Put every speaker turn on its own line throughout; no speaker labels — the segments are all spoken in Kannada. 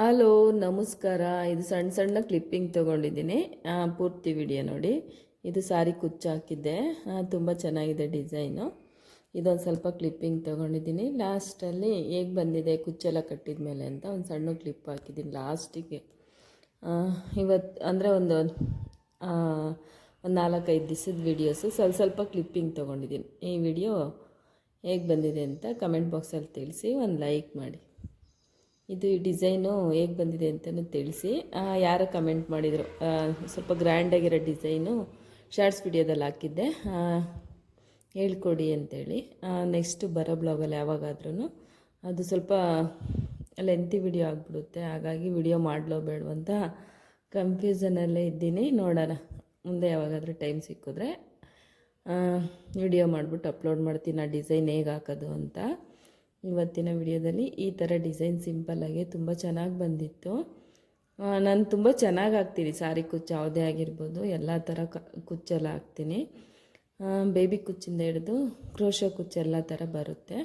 ಹಲೋ, ನಮಸ್ಕಾರ. ಇದು ಸಣ್ಣ ಸಣ್ಣ ಕ್ಲಿಪ್ಪಿಂಗ್ ತೊಗೊಂಡಿದ್ದೀನಿ. ಪೂರ್ತಿ ವಿಡಿಯೋ ನೋಡಿ. ಇದು ಸಾರಿ ಕುಚ್ಚು ಹಾಕಿದ್ದೆ. ತುಂಬ ಚೆನ್ನಾಗಿದೆ ಡಿಸೈನು ಇದೊಂದು ಸ್ವಲ್ಪ ಕ್ಲಿಪ್ಪಿಂಗ್ ತೊಗೊಂಡಿದ್ದೀನಿ. ಲಾಸ್ಟಲ್ಲಿ ಹೇಗೆ ಬಂದಿದೆ, ಕುಚ್ಚೆಲ್ಲ ಕಟ್ಟಿದ ಮೇಲೆ ಅಂತ ಒಂದು ಸಣ್ಣ ಕ್ಲಿಪ್ ಹಾಕಿದ್ದೀನಿ ಲಾಸ್ಟಿಗೆ ಇವತ್ತು ಅಂದರೆ ಒಂದು ಒಂದು ನಾಲ್ಕೈದು ದಿವಸದ ವಿಡಿಯೋಸು ಸ್ವಲ್ಪ ಸ್ವಲ್ಪ ಕ್ಲಿಪ್ಪಿಂಗ್ ತೊಗೊಂಡಿದ್ದೀನಿ. ಈ ವಿಡಿಯೋ ಹೇಗೆ ಬಂದಿದೆ ಅಂತ ಕಮೆಂಟ್ ಬಾಕ್ಸಲ್ಲಿ ತಿಳಿಸಿ ಒಂದು ಲೈಕ್ ಮಾಡಿ. ಇದು ಈ ಡಿಸೈನು ಹೇಗೆ ಬಂದಿದೆ ಅಂತಲೂ ತಿಳಿಸಿ. ಯಾರೋ ಕಮೆಂಟ್ ಮಾಡಿದರು. ಸ್ವಲ್ಪ ಗ್ರ್ಯಾಂಡಾಗಿರೋ ಡಿಸೈನು ಶಾರ್ಟ್ಸ್ ವಿಡಿಯೋದಲ್ಲಿ ಹಾಕಿದ್ದೆ. ಹೇಳ್ಕೊಡಿ ಅಂತೇಳಿ. ನೆಕ್ಸ್ಟ್ ಬರೋ ಬ್ಲಾಗಲ್ಲಿ ಯಾವಾಗಾದ್ರೂ ಅದು ಸ್ವಲ್ಪ ಲೆಂತಿ ವಿಡಿಯೋ ಆಗಿಬಿಡುತ್ತೆ. ಹಾಗಾಗಿ ವಿಡಿಯೋ ಮಾಡಲೋ ಬೇಡವಂತ ಕನ್ಫ್ಯೂಸನಲ್ಲೇ ಇದ್ದೀನಿ. ನೋಡೋಣ. ಮುಂದೆ ಯಾವಾಗಾದರೂ ಟೈಮ್ ಸಿಕ್ಕಿದ್ರೆ ವಿಡಿಯೋ ಮಾಡಿಬಿಟ್ಟು ಅಪ್ಲೋಡ್ ಮಾಡ್ತೀನಿ. ಆ ಡಿಸೈನ್ ಹೇಗೆ ಹಾಕೋದು ಅಂತ. ಇವತ್ತಿನ ವಿಡಿಯೋದಲ್ಲಿ ಈ ಥರ ಡಿಸೈನ್ ಸಿಂಪಲ್ಲಾಗಿ ತುಂಬ ಚೆನ್ನಾಗಿ ಬಂದಿತ್ತು. ನಾನು ತುಂಬ ಚೆನ್ನಾಗಿ ಹಾಕ್ತೀನಿ. ಸಾರಿ ಕುಚ್ಚು ಯಾವುದೇ ಆಗಿರ್ಬೋದು ಎಲ್ಲ ಥರ ಕ ಕುಚ್ಚೆಲ್ಲ ಹಾಕ್ತೀನಿ. ಬೇಬಿ ಕುಚ್ಚಿಂದ ಹಿಡಿದು ಕ್ರೋಶ ಕುಚ್ಚು ಎಲ್ಲ ಥರ ಬರುತ್ತೆ.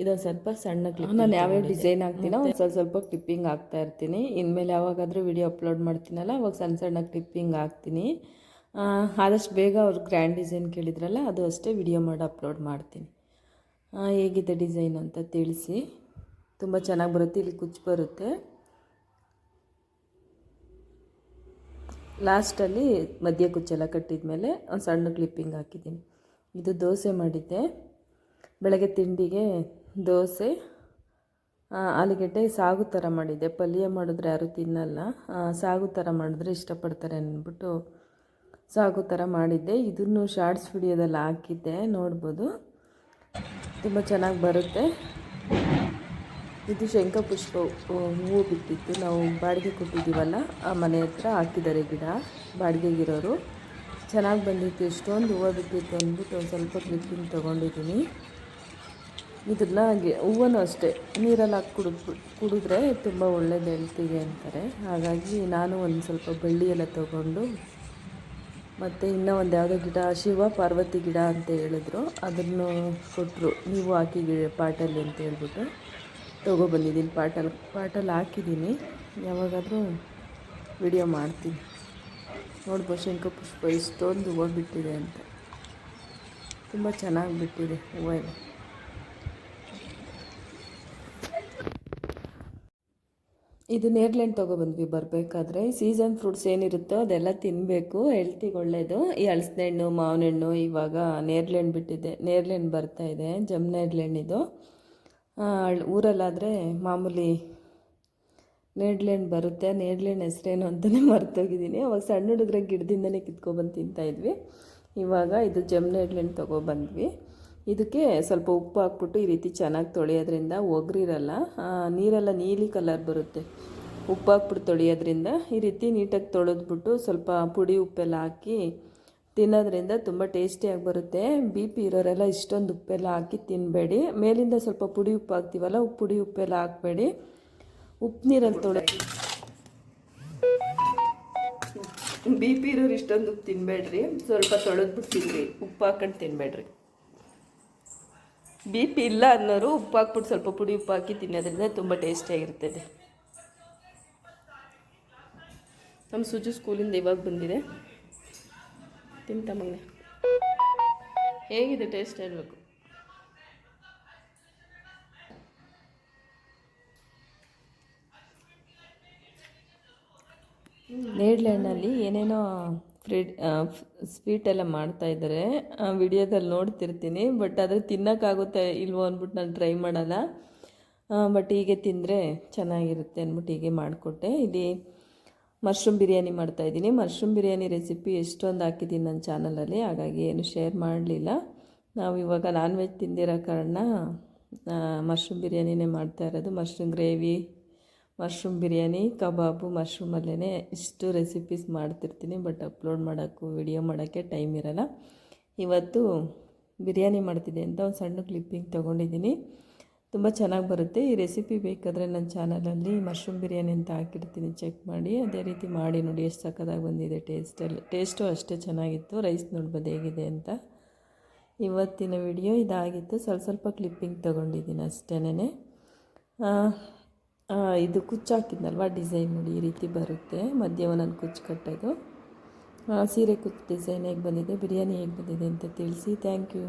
ಇದೊಂದು ಸ್ವಲ್ಪ ಸಣ್ಣ ಕ್ಲಿಪ್ ನಾನು ಯಾವ್ಯಾವ ಡಿಸೈನ್ ಹಾಕ್ತೀನೋ ಒಂದು ಸ್ವಲ್ಪ ಸ್ವಲ್ಪ ಕ್ಲಿಪ್ಪಿಂಗ್ ಹಾಕ್ತಾ ಇರ್ತೀನಿ. ಇನ್ಮೇಲೆ ಯಾವಾಗಾದರೂ ವಿಡಿಯೋ ಅಪ್ಲೋಡ್ ಮಾಡ್ತೀನಲ್ಲ ಅವಾಗ ಸಣ್ಣ ಸಣ್ಣ ಕ್ಲಿಪ್ಪಿಂಗ್ ಹಾಕ್ತೀನಿ. ಆದಷ್ಟು ಬೇಗ ಅವ್ರು ಗ್ರ್ಯಾಂಡ್ ಡಿಸೈನ್ ಕೇಳಿದ್ರಲ್ಲ ಅದು ಅಷ್ಟೇ ವಿಡಿಯೋ ಮಾಡಿ ಅಪ್ಲೋಡ್ ಮಾಡ್ತೀನಿ. ಹೇಗಿದೆ ಡಿಸೈನ್ ಅಂತ ತಿಳಿಸಿ. ತುಂಬ ಚೆನ್ನಾಗಿ ಬರುತ್ತೆ, ಇಲ್ಲಿ ಕುಚ್ಚು ಬರುತ್ತೆ. ಲಾಸ್ಟಲ್ಲಿ ಮಧ್ಯ ಕುಚ್ಚೆಲ್ಲ ಕಟ್ಟಿದ ಮೇಲೆ ಒಂದು ಸಣ್ಣ ಕ್ಲಿಪ್ಪಿಂಗ್ ಹಾಕಿದ್ದೀನಿ. ಇದು ದೋಸೆ ಮಾಡಿದ್ದೆ. ಬೆಳಗ್ಗೆ ತಿಂಡಿಗೆ ದೋಸೆ ಆಲೂಗೆಡ್ಡೆ ಸಾಗು ಥರ ಮಾಡಿದ್ದೆ. ಪಲ್ಯ ಮಾಡಿದ್ರೆ ಯಾರೂ ತಿನ್ನಲ್ಲ. ಸಾಗು ಥರ ಮಾಡಿದ್ರೆ ಇಷ್ಟಪಡ್ತಾರೆ ಅಂದ್ಬಿಟ್ಟು ಸಾಗು ಥರ ಮಾಡಿದ್ದೆ. ಇದನ್ನು ಶಾರ್ಟ್ಸ್ ವಿಡಿಯೋದಲ್ಲಿ ಹಾಕಿದ್ದೆ, ನೋಡ್ಬೋದು. ತುಂಬ ಚೆನ್ನಾಗಿ ಬರುತ್ತೆ. ಇದು ಶಂಕಪುಷ್ಪ ಹೂವು ಬಿಟ್ಟಿತ್ತು. ನಾವು ಬಾಡಿಗೆ ಕೊಟ್ಟಿದ್ದೀವಲ್ಲ, ಆ ಮನೆ ಹತ್ರ ಹಾಕಿದ್ದಾರೆ ಗಿಡ, ಬಾಡಿಗೆಗಿರೋರು. ಚೆನ್ನಾಗಿ ಬಂದಿತ್ತು, ಎಷ್ಟೊಂದು ಹೂವು ಬಿಟ್ಟಿತ್ತು ಅಂದ್ಬಿಟ್ಟು ಒಂದು ಸ್ವಲ್ಪ ಕ್ಲಿಪ್ಪಿಂಗ್ ತೊಗೊಂಡಿದ್ದೀನಿ. ಇದನ್ನ ಹೂವನ್ನು ಅಷ್ಟೇ, ನೀರಲ್ಲಿ ಹಾಕಿ ಕುಡಿದು ಕುಡಿದ್ರೆ ತುಂಬ ಒಳ್ಳೇದು ಹೇಳ್ತೀವಿ ಅಂತಾರೆ. ಹಾಗಾಗಿ ನಾನು ಒಂದು ಸ್ವಲ್ಪ ಬಳ್ಳಿ ಎಲ್ಲ ತೊಗೊಂಡು ಮತ್ತು ಇನ್ನೂ ಒಂದು ಯಾವುದೋ ಗಿಡ, ಶಿವ ಪಾರ್ವತಿ ಗಿಡ ಅಂತ ಹೇಳಿದ್ರು. ಅದನ್ನು ಕೊಟ್ಟರು ನೀವು ಹಾಕಿ ಪಾಟಲ್ಲಿ ಅಂತ ಹೇಳ್ಬಿಟ್ಟು ತೊಗೊಬಂದಿದ್ದೀನಿ ಪಾಟಲ್ ಪಾಟಲ್ಲಿ ಹಾಕಿದ್ದೀನಿ. ಯಾವಾಗಾದರೂ ವಿಡಿಯೋ ಮಾಡ್ತೀನಿ. ನೋಡ್ಬೋದು ಶಂಖಪುಷ್ಪ ಇಷ್ಟೊಂದು ಹೂವು ಬಿಟ್ಟಿದೆ ಅಂತ. ತುಂಬ ಚೆನ್ನಾಗಿ ಬಿಟ್ಟಿದೆ ಹೂವು. ಇದು ನೇರ್ಲೆಂಡ್ ತೊಗೊಬಂದ್ವಿ ಬರಬೇಕಾದ್ರೆ. ಸೀಸನ್ ಫ್ರೂಟ್ಸ್ ಏನಿರುತ್ತೋ ಅದೆಲ್ಲ ತಿನ್ನಬೇಕು ಹೆಲ್ತಿಗೆ ಒಳ್ಳೆಯದು ಈ ಹಲಸಿನ ಹಣ್ಣು ಮಾವಿನ ಹಣ್ಣು ಇವಾಗ ನೇರ್ಲೆಂಡ್ ಬಿಟ್ಟಿದೆ. ನೇರ್ಲೆಂಡ್ ಬರ್ತಾ ಇದೆ. ಜಮ್ ನೇರ್ಲೆಣ್ಣಿದು ಊರಲ್ಲಾದರೆ ಮಾಮೂಲಿ ನೇರ್ಲೆಂಡ್ ಬರುತ್ತೆ. ನೇರ್ಲೆಂಡ್ ಹೆಸ್ರೇನು ಅಂತಲೇ ಮರ್ತೋಗಿದ್ದೀನಿ. ಅವಾಗ ಸಣ್ಣ ಹುಡುಗ್ರ ಗಿಡದಿಂದನೇ ಕಿತ್ಕೊಬಂದು ತಿಂತಾಯಿದ್ವಿ ಇವಾಗ ಇದು ಜಮ್ ನೇರ್ಲೆಂಡ್ ತೊಗೊಬಂದ್ವಿ. ಇದಕ್ಕೆ ಸ್ವಲ್ಪ ಉಪ್ಪು ಹಾಕ್ಬಿಟ್ಟು ಈ ರೀತಿ ಚೆನ್ನಾಗಿ ತೊಳೆಯೋದ್ರಿಂದ ಒಗ್ರಿರಲ್ಲ ನೀರೆಲ್ಲ ನೀಲಿ ಕಲರ್ ಬರುತ್ತೆ. ಉಪ್ಪು ಹಾಕ್ಬಿಟ್ಟು ತೊಳೆಯೋದ್ರಿಂದ ಈ ರೀತಿ ನೀಟಾಗಿ ತೊಳೆದ್ಬಿಟ್ಟು ಸ್ವಲ್ಪ ಪುಡಿ ಉಪ್ಪೆಲ್ಲ ಹಾಕಿ ತಿನ್ನೋದ್ರಿಂದ ತುಂಬ ಟೇಸ್ಟಿಯಾಗಿ ಬರುತ್ತೆ. ಬಿ ಪಿ ಇರೋರೆಲ್ಲ ಇಷ್ಟೊಂದು ಉಪ್ಪೆಲ್ಲ ಹಾಕಿ ತಿನ್ನಬೇಡಿ ಮೇಲಿಂದ ಸ್ವಲ್ಪ ಪುಡಿ ಉಪ್ಪು ಹಾಕ್ತೀವಲ್ಲ, ಉಪ್ಪು ಪುಡಿ ಉಪ್ಪೆಲ್ಲ ಹಾಕಬೇಡಿ. ಉಪ್ಪು ನೀರಲ್ಲಿ ತೊಳೆ ಬಿ ಪಿ ಇರೋರು ಇಷ್ಟೊಂದು ಉಪ್ಪು ತಿನ್ನಬೇಡ್ರಿ ಸ್ವಲ್ಪ ತೊಳೆದ್ಬಿಟ್ಟು ತಿನ್ನಿರಿ ಉಪ್ಪು ಹಾಕೊಂಡು ತಿನ್ನಬೇಡ್ರಿ ಬಿ ಪಿ ಇಲ್ಲ ಅನ್ನೋರು ಉಪ್ಪು ಹಾಕ್ಬಿಟ್ಟು ಸ್ವಲ್ಪ ಪುಡಿ ಉಪ್ಪು ಹಾಕಿ ತಿನ್ನೋದ್ರಿಂದ ತುಂಬ ಟೇಸ್ಟಿಯಾಗಿರ್ತದೆ ನಮ್ಮ ಸುಜು ಸ್ಕೂಲಿಂದ ಇವಾಗ ಬಂದಿದೆ. ತಿಂತ ಮಗನೆ. ಹೇಗಿದೆ ಟೇಸ್ಟ್ ಹೇಳಬೇಕು. ನೇಡ್ಲೆಣ್ಣಲ್ಲಿ ಏನೇನೋ ಫ್ರಿಡ್ ಸ್ವೀಟ್ ಎಲ್ಲ ಮಾಡ್ತಾ ಇದ್ದಾರೆ. ವಿಡಿಯೋದಲ್ಲಿ ನೋಡ್ತಿರ್ತೀನಿ, ಬಟ್ ಅದು ತಿನ್ನೋಕ್ಕಾಗುತ್ತೆ ಇಲ್ವೋ ಅಂದ್ಬಿಟ್ಟು ನಾನು ಟ್ರೈ ಮಾಡಲ್ಲ. ಬಟ್ ಹೀಗೆ ತಿಂದರೆ ಚೆನ್ನಾಗಿರುತ್ತೆ ಅಂದ್ಬಿಟ್ಟು ಹೀಗೆ ಮಾಡಿಕೊಟ್ಟೆ. ಇಲ್ಲಿ ಮಶ್ರೂಮ್ ಬಿರಿಯಾನಿ ಮಾಡ್ತಾಯಿದ್ದೀನಿ ಮಶ್ರೂಮ್ ಬಿರಿಯಾನಿ ರೆಸಿಪಿ ಎಷ್ಟೊಂದು ಹಾಕಿದ್ದೀನಿ ನನ್ನ ಚಾನಲಲ್ಲಿ, ಹಾಗಾಗಿ ಏನು ಶೇರ್ ಮಾಡಲಿಲ್ಲ. ನಾವು ಇವಾಗ ನಾನ್ ವೆಜ್ ತಿಂದಿರೋ ಕಾರಣ ಮಶ್ರೂಮ್ ಬಿರಿಯಾನಿನೇ ಮಾಡ್ತಾ ಇರೋದು. ಮಶ್ರೂಮ್ ಗ್ರೇವಿ ಮಶ್ರೂಮ್ ಬಿರಿಯಾನಿ, ಕಬಾಬು ಮಶ್ರೂಮಲ್ಲೇ ಇಷ್ಟು ರೆಸಿಪೀಸ್ ಮಾಡ್ತಿರ್ತೀನಿ ಬಟ್ ಅಪ್ಲೋಡ್ ಮಾಡೋಕ್ಕೂ ವಿಡಿಯೋ ಮಾಡೋಕ್ಕೆ ಟೈಮ್ ಇರಲ್ಲ. ಇವತ್ತು ಬಿರಿಯಾನಿ ಮಾಡ್ತಿದ್ದೆ ಅಂತ ಒಂದು ಸಣ್ಣ ಕ್ಲಿಪ್ಪಿಂಗ್ ತೊಗೊಂಡಿದ್ದೀನಿ. ತುಂಬ ಚೆನ್ನಾಗಿ ಬರುತ್ತೆ. ಈ ರೆಸಿಪಿ ಬೇಕಾದರೆ ನನ್ನ ಚಾನಲಲ್ಲಿ ಮಶ್ರೂಮ್ ಬಿರಿಯಾನಿ ಅಂತ ಹಾಕಿರ್ತೀನಿ ಚೆಕ್ ಮಾಡಿ. ಅದೇ ರೀತಿ ಮಾಡಿ ನೋಡಿ, ಎಷ್ಟು ಸಕ್ಕದಾಗಿ ಬಂದಿದೆ ಟೇಸ್ಟಲ್ಲಿ ಟೇಸ್ಟು ಅಷ್ಟೇ ಚೆನ್ನಾಗಿತ್ತು. ರೈಸ್ ನೋಡ್ಬೋದು ಹೇಗಿದೆ ಅಂತ. ಇವತ್ತಿನ ವಿಡಿಯೋ ಇದಾಗಿತ್ತು. ಸ್ವಲ್ಪ ಸ್ವಲ್ಪ ಕ್ಲಿಪ್ಪಿಂಗ್ ತೊಗೊಂಡಿದ್ದೀನಿ ಅಷ್ಟೇನೆ ಇದು ಕುಚ್ಚು ಹಾಕಿದ್ನಲ್ವ? ಡಿಸೈನ್ ನೋಡಿ ಈ ರೀತಿ ಬರುತ್ತೆ. ಮಧ್ಯ ಒಂದೊಂದು ಕುಚ್ಚು ಕಟ್ಟೋದು. ಸೀರೆ ಕುಚ್ಚು ಡಿಸೈನ್ ಹೇಗೆ ಬಂದಿದೆ? ಬಿರಿಯಾನಿ ಹೇಗೆ ಬಂದಿದೆ ಅಂತ ತಿಳಿಸಿ. Thank you.